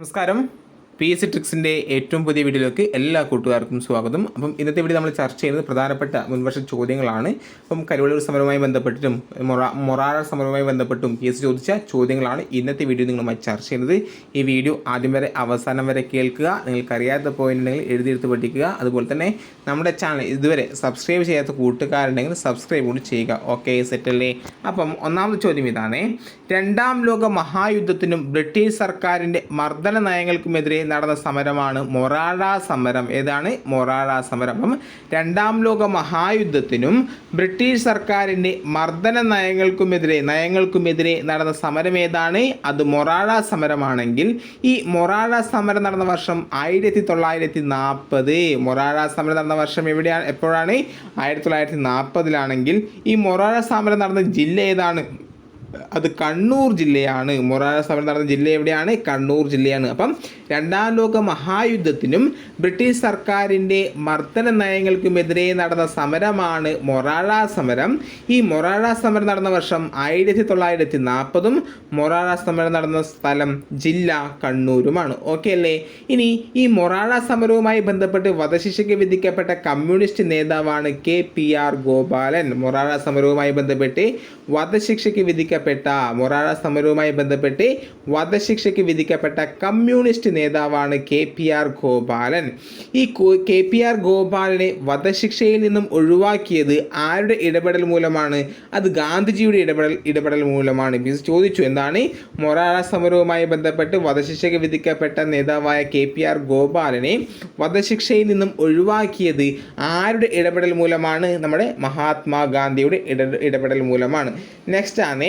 നമസ്കാരം. P S C ട്രിക്സിന്റെ ഏറ്റവും പുതിയ വീഡിയോയിലേക്ക് എല്ലാ കൂട്ടുകാർക്കും സ്വാഗതം. അപ്പം ഇന്നത്തെ വീഡിയോ നമ്മൾ ചർച്ച ചെയ്യുന്നത് പ്രധാനപ്പെട്ട മുൻവർഷ ചോദ്യങ്ങളാണ്. അപ്പം കരുവള്ളൂർ സമരവുമായി ബന്ധപ്പെട്ടിട്ടും മൊറ മൊറാറ സമരവുമായി ബന്ധപ്പെട്ടും പി എസ് ചോദിച്ച ചോദ്യങ്ങളാണ് ഇന്നത്തെ വീഡിയോ നിങ്ങളുമായി ചർച്ച ചെയ്യുന്നത്. ഈ വീഡിയോ ആദ്യം വരെ അവസാനം വരെ കേൾക്കുക. നിങ്ങൾക്കറിയാത്ത പോയിന്റ് ഉണ്ടെങ്കിൽ എഴുതിയെടുത്ത് പഠിക്കുക. അതുപോലെ തന്നെ നമ്മുടെ ചാനൽ ഇതുവരെ സബ്സ്ക്രൈബ് ചെയ്യാത്ത കൂട്ടുകാരുണ്ടെങ്കിൽ സബ്സ്ക്രൈബ് കൂടി ചെയ്യുക. ഓക്കെ സെറ്റല്ലേ അപ്പം ഒന്നാമത്തെ ചോദ്യം ഇതാണ്. രണ്ടാം ലോക മഹായുദ്ധത്തിനും ബ്രിട്ടീഷ് സർക്കാരിന്റെ മർദ്ദന നയങ്ങൾക്കുമെതിരെ നടന്ന സമരമാണ് മൊറാഴ സമരം. ഏതാണ്? മൊറാഴ സമരം. അപ്പം രണ്ടാം ലോക മഹായുദ്ധത്തിനും ബ്രിട്ടീഷ് സർക്കാരിന്റെ മർദ്ദന നയങ്ങൾക്കുമെതിരെ നയങ്ങൾക്കുമെതിരെ നടന്ന സമരം ഏതാണ്? അത് മൊറാഴ സമരമാണെങ്കിൽ ഈ മൊറാഴ സമരം നടന്ന വർഷം ആയിരത്തി തൊള്ളായിരത്തി നാൽപ്പത് മൊറാഴ സമരം നടന്ന വർഷം എവിടെയാണ് എപ്പോഴാണ്? ആയിരത്തി തൊള്ളായിരത്തി നാൽപ്പതിലാണെങ്കിൽ ഈ മൊറാഴ സമരം നടന്ന ജില്ല ഏതാണ്? അത് കണ്ണൂർ ജില്ലയാണ്. മൊറാര സമരം നടന്ന ജില്ല എവിടെയാണ്? കണ്ണൂർ ജില്ലയാണ്. അപ്പം രണ്ടാം ലോക മഹായുദ്ധത്തിനും ബ്രിട്ടീഷ് സർക്കാരിന്റെ മർദ്ദന നയങ്ങൾക്കുമെതിരെ നടന്ന സമരമാണ് മൊറാഴ സമരം. ഈ മൊറാഴ സമരം നടന്ന വർഷം ആയിരത്തി തൊള്ളായിരത്തി നാൽപ്പതും മൊറാഴ സമരം നടന്ന സ്ഥലം ജില്ല കണ്ണൂരുമാണ്. ഓക്കെ അല്ലേ? ഇനി ഈ മൊറാഴ സമരവുമായി ബന്ധപ്പെട്ട് വധശിക്ഷയ്ക്ക് വിധിക്കപ്പെട്ട കമ്മ്യൂണിസ്റ്റ് നേതാവാണ് K P R Gopalan. Morazha സമരവുമായി ബന്ധപ്പെട്ട് വധശിക്ഷയ്ക്ക് വിധിക്കപ്പെട്ട മൊറാറ സമരവുമായി ബന്ധപ്പെട്ട് വധശിക്ഷയ്ക്ക് വിധിക്കപ്പെട്ട കമ്മ്യൂണിസ്റ്റ് നേതാവാണ് കെ പി ആർ ഗോപാലൻ. ഈ കെ പി ആർ ഗോപാലനെ വധശിക്ഷയിൽ നിന്നും ഒഴിവാക്കിയത് ആരുടെ ഇടപെടൽ മൂലമാണ്? അത് ഗാന്ധിജിയുടെ ഇടപെടൽ ഇടപെടൽ മൂലമാണ്. ബിസ് ചോദിച്ചു എന്താണ്? മൊറാറ സമരവുമായി ബന്ധപ്പെട്ട് വധശിക്ഷയ്ക്ക് വിധിക്കപ്പെട്ട നേതാവായ കെ പി ആർ ഗോപാലനെ വധശിക്ഷയിൽ നിന്നും ഒഴിവാക്കിയത് ആരുടെ ഇടപെടൽ മൂലമാണ്? നമ്മുടെ മഹാത്മാഗാന്ധിയുടെ ഇട ഇടപെടൽ മൂലമാണ്. നെക്സ്റ്റ് ആണ്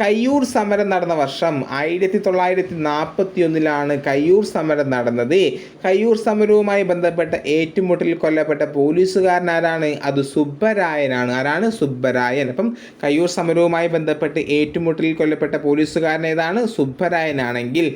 കയ്യൂർ സമരം നടന്ന വർഷം ആയിരത്തി തൊള്ളായിരത്തി നാൽപ്പത്തി ഒന്നിലാണ് കയ്യൂർ സമരം നടന്നത്. കയ്യൂർ സമരവുമായി ബന്ധപ്പെട്ട ഏറ്റുമുട്ടലിൽ കൊല്ലപ്പെട്ട പോലീസുകാരൻ ആരാണ് അത് സുബ്ബരായനാണ്. ആരാണ്? സുബ്ബരായൻ. അപ്പം കയ്യൂർ സമരവുമായി ബന്ധപ്പെട്ട് ഏറ്റുമുട്ടലിൽ കൊല്ലപ്പെട്ട പോലീസുകാരൻ ഏതാണ്? സുബ്ബരായനാണെങ്കിൽ.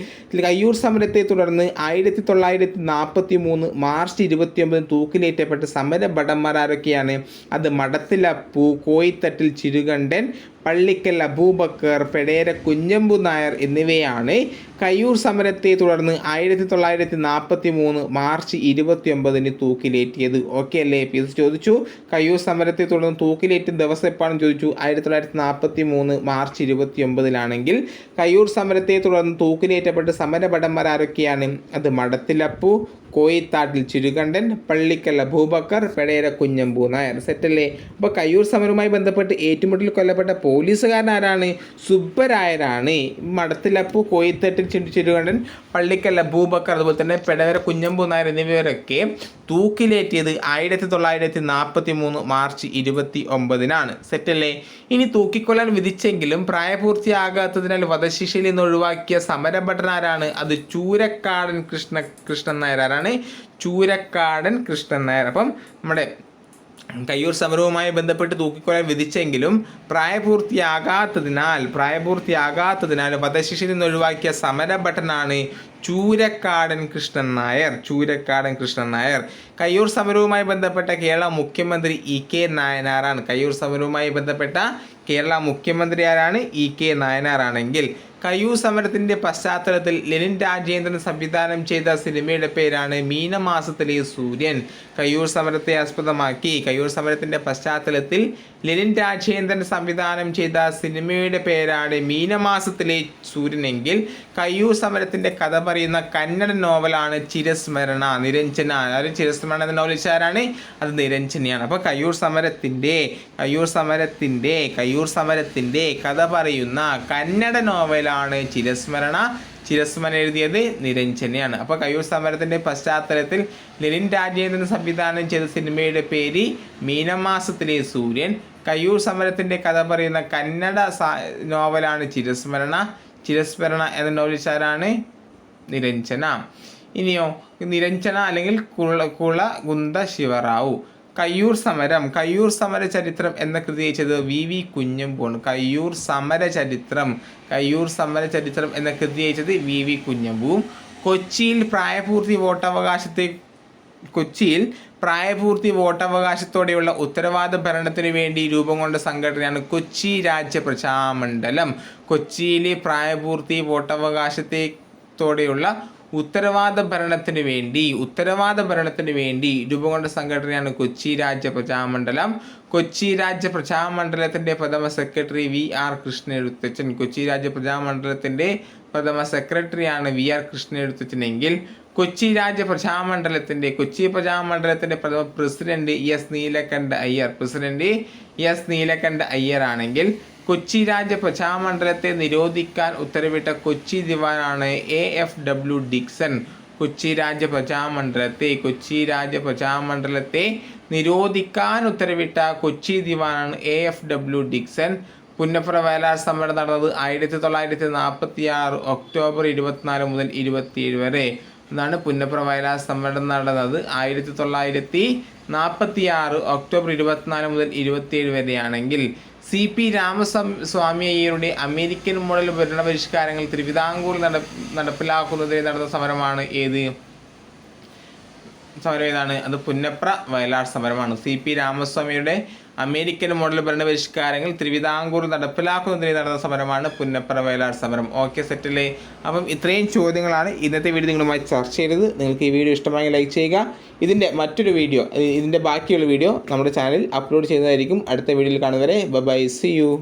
കയ്യൂർ സമരത്തെ തുടർന്ന് ആയിരത്തി തൊള്ളായിരത്തി നാൽപ്പത്തി മൂന്ന് മാർച്ച് ഇരുപത്തി ഒമ്പതിന് തൂക്കിലേറ്റപ്പെട്ട സമര ഭടന്മാർ ആരൊക്കെയാണ്? അത് മടത്തിലപ്പു കോയിത്തട്ടിൽ ചിരുകണ്ഠൻ പള്ളിക്കൽ അബൂബക്കർ പെടേര കുഞ്ഞമ്പു നായർ എന്നിവയാണ് കയ്യൂർ സമരത്തെ തുടർന്ന് ആയിരത്തി തൊള്ളായിരത്തി നാൽപ്പത്തി മൂന്ന് മാർച്ച് ഇരുപത്തി ഒമ്പതിന് തൂക്കിലേറ്റിയത്. ഓക്കെ അല്ലേ? പി എസ് ചോദിച്ചു. കയ്യൂർ സമരത്തെ തുടർന്ന് തൂക്കിലേറ്റിയ ദിവസം എപ്പോഴാണെന്ന് ചോദിച്ചു? ആയിരത്തി തൊള്ളായിരത്തി നാൽപ്പത്തി മൂന്ന് മാർച്ച് ഇരുപത്തി ഒമ്പതിലാണെങ്കിൽ കയ്യൂർ സമരത്തെ തുടർന്ന് തൂക്കിലേറ്റപ്പെട്ട സമരഭടന്മാർ ആരൊക്കെയാണ്? അത് മടത്തിലപ്പു കോയിത്താട്ടിൽ ചുരുകണ്ഠൻ പള്ളിക്കല്ല ഭൂബക്കർ പെടേര കുഞ്ഞമ്പൂ നായർ. സെറ്റല്ലേ? അപ്പോൾ കയ്യൂർ സമരവുമായി ബന്ധപ്പെട്ട് ഏറ്റുമുട്ടൽ കൊല്ലപ്പെട്ട പോലീസുകാരൻ ആരാണ് സുബ്ബരായരാണ്. മടത്തിലപ്പു കോയിത്തട്ടിൽ ചിണ്ടിച്ചിരുകണ്ടൻ പള്ളിക്കല്ല ഭൂബക്കർ അതുപോലെ തന്നെ പെടവര കുഞ്ഞമ്പു നായർ എന്നിവരൊക്കെ തൂക്കിലേറ്റിയത് ആയിരത്തി തൊള്ളായിരത്തി നാൽപ്പത്തി മൂന്ന് മാർച്ച് ഇരുപത്തി ഒമ്പതിനാണ് സെറ്റല്ലേ? ഇനി തൂക്കിക്കൊല്ലാൻ വിധിച്ചെങ്കിലും പ്രായപൂർത്തിയാകാത്തതിനാൽ വധശിക്ഷയിൽ നിന്ന് ഒഴിവാക്കിയ സമരഭട്ടനാരാണ് അത് ചൂരക്കാടൻ കൃഷ്ണ കൃഷ്ണൻ നായരാണ്. ചൂരക്കാടൻ കൃഷ്ണൻ നായർ. അപ്പം നമ്മുടെ കയ്യൂർ സമരവുമായി ബന്ധപ്പെട്ട് തൂക്കിക്കൊലാൻ വിധിച്ചെങ്കിലും പ്രായപൂർത്തിയാകാത്തതിനാൽ പ്രായപൂർത്തിയാകാത്തതിനാൽ വധശിക്ഷയിൽ നിന്ന് ഒഴിവാക്കിയ സമരഭട്ടനാണ് ചൂരക്കാടൻ കൃഷ്ണൻ നായർ ചൂരക്കാടൻ കൃഷ്ണൻ നായർ. കയ്യൂർ സമരവുമായി ബന്ധപ്പെട്ട കേരള മുഖ്യമന്ത്രി ഇ കെ നായനാറാണ്. കയ്യൂർ സമരവുമായി ബന്ധപ്പെട്ട കേരള മുഖ്യമന്ത്രി ആരാണ്? E K നായനാറാണെങ്കിൽ. കയ്യൂർ സമരത്തിന്റെ പശ്ചാത്തലത്തിൽ ലെനിൻ രാജേന്ദ്രൻ സംവിധാനം ചെയ്ത സിനിമയുടെ പേരാണ് മീനമാസത്തിലെ സൂര്യൻ. കയ്യൂർ സമരത്തെ ആസ്പദമാക്കി. കയ്യൂർ സമരത്തിന്റെ പശ്ചാത്തലത്തിൽ ലെനിൻ രാജേന്ദ്രൻ സംവിധാനം ചെയ്ത സിനിമയുടെ പേരാണ് മീനമാസത്തിലെ സൂര്യനെങ്കിൽ കയ്യൂർ സമരത്തിന്റെ കഥ പറയുന്ന കന്നഡ നോവലാണ് ചിരസ്മരണ. നിരഞ്ജന. അതായത് ചിരസ്മരണ എന്ന നോവൽ ആരാണ്? അത് നിരഞ്ജനയാണ്. അപ്പോൾ കയ്യൂർ സമരത്തിന്റെ കയ്യൂർ സമരത്തിന്റെ കയ്യൂർ സമരത്തിന്റെ കഥ പറയുന്ന കന്നഡ നോവലാണ് ചിരസ്മരണ. ചിരസ്മരണ എഴുതിയത് നിരഞ്ജനയാണ്. അപ്പോൾ കയ്യൂർ സമരത്തിന്റെ പശ്ചാത്തലത്തിൽ ലെനിൻ രാജേന്ദ്രൻ സംവിധാനം ചെയ്ത സിനിമയുടെ പേര് മീനമാസത്തിലെ സൂര്യൻ. കയ്യൂർ സമരത്തിന്റെ കഥ പറയുന്ന കന്നഡ നോവലാണ് ചിരസ്മരണ. ചിരസ്മരണ എന്ന നോവലിസ്റ്റാരാണ് നിരഞ്ജന. ഇനിയോ നിരഞ്ജന അല്ലെങ്കിൽ കുള കുള ഗുന്ത ശിവറാവു. കയ്യൂർ സമരം. കയ്യൂർ സമര ചരിത്രം എന്ന കൃതി രചിച്ചത് വി വി കുഞ്ഞമ്പോൺ കയ്യൂർ സമര ചരിത്രം. കയ്യൂർ സമര ചരിത്രം എന്ന കൃതി രചിച്ചത് വി വി കുഞ്ഞമ്പുവും. കൊച്ചിയിൽ പ്രായപൂർത്തി വോട്ടവകാശത്തെ കൊച്ചിയിൽ പ്രായപൂർത്തി വോട്ടവകാശത്തോടെയുള്ള ഉത്തരവാദ ഭരണത്തിന് വേണ്ടി രൂപം കൊണ്ട സംഘടനയാണ് കൊച്ചി രാജ്യ പ്രജാമണ്ഡലം കൊച്ചിയിലെ പ്രായപൂർത്തി വോട്ടവകാശത്തെ ത്തോടെയുള്ള ഉത്തരവാദ ഭരണത്തിന് വേണ്ടി ഉത്തരവാദ ഭരണത്തിന് വേണ്ടി രൂപംകൊണ്ട സംഘടനയാണ് കൊച്ചി രാജ്യ പ്രജാമണ്ഡലം. കൊച്ചി രാജ്യ പ്രജാമണ്ഡലത്തിന്റെ പ്രഥമ secretary V R Krishna Ezhuthachan Kochi രാജ്യ പ്രജാമണ്ഡലത്തിന്റെ പ്രഥമ സെക്രട്ടറിയാണ് വി ആർ കൃഷ്ണഎഴുത്തച്ഛനെങ്കിൽ കൊച്ചി രാജ്യ പ്രജാമണ്ഡലത്തിന്റെ കൊച്ചി പ്രജാമണ്ഡലത്തിന്റെ പ്രഥമ president S Neelakanta Iyer. President S Neelakanta Iyer ആണെങ്കിൽ കൊച്ചി രാജ പ്രജാമണ്ഡലത്തെ നിരോധിക്കാൻ ഉത്തരവിട്ട Kochi ദിവാനാണ് A F W Dickson. Kochi രാജ പ്രജാമണ്ഡലത്തെ കൊച്ചി രാജ പ്രജാമണ്ഡലത്തെ നിരോധിക്കാൻ ഉത്തരവിട്ട Kochi ദിവാനാണ് A F W Dickson. Punnapra Vayalar സമരം നടന്നത് ആയിരത്തി തൊള്ളായിരത്തി നാൽപ്പത്തി ആറ് ഒക്ടോബർ ഇരുപത്തിനാല് മുതൽ ഇരുപത്തിയേഴ് വരെ. എന്നാണ് പുന്നപ്ര വയലാർ സമരം നടന്നത് ആയിരത്തി തൊള്ളായിരത്തി നാൽപ്പത്തി ആറ് ഒക്ടോബർ ഇരുപത്തിനാല് മുതൽ ഇരുപത്തിയേഴ് വരെയാണെങ്കിൽ. സി പി രാമസ്വാമി അയ്യരുടെ അമേരിക്കൻ മോഡൽ ഭരണപരിഷ്കാരങ്ങൾ തിരുവിതാംകൂർ നട നടപ്പിലാക്കുന്നതിന് നടന്ന സമരമാണ് ഏത്? സമരം ഏതാണ് അത് പുന്നപ്ര വയലാർ സമരമാണ്. സി പി രാമസ്വാമിയുടെ അമേരിക്കൻ മോഡൽ ഭരണപരിഷ്കാരങ്ങൾ തിരുവിതാംകൂർ നടപ്പിലാക്കുന്നതിന് നടന്ന സമരമാണ് പുന്നപ്ര വയലാർ സമരം. ഓക്കെ സെറ്റല്ലേ? അപ്പം ഇത്രയും ചോദ്യങ്ങളാണ് ഇന്നത്തെ വീഡിയോ നിങ്ങളുമായി ചർച്ച ചെയ്തത്. നിങ്ങൾക്ക് ഈ വീഡിയോ ഇഷ്ടമായി ലൈക്ക് ചെയ്യുക. ഇതിന്റെ മറ്റൊരു വീഡിയോ ഇതിന്റെ ബാക്കിയുള്ള വീഡിയോ നമ്മുടെ ചാനലിൽ അപ്ലോഡ് ചെയ്യുന്നതായിരിക്കും. അടുത്ത വീഡിയോയിൽ കാണുന്നവരെ ബൈ സി യു.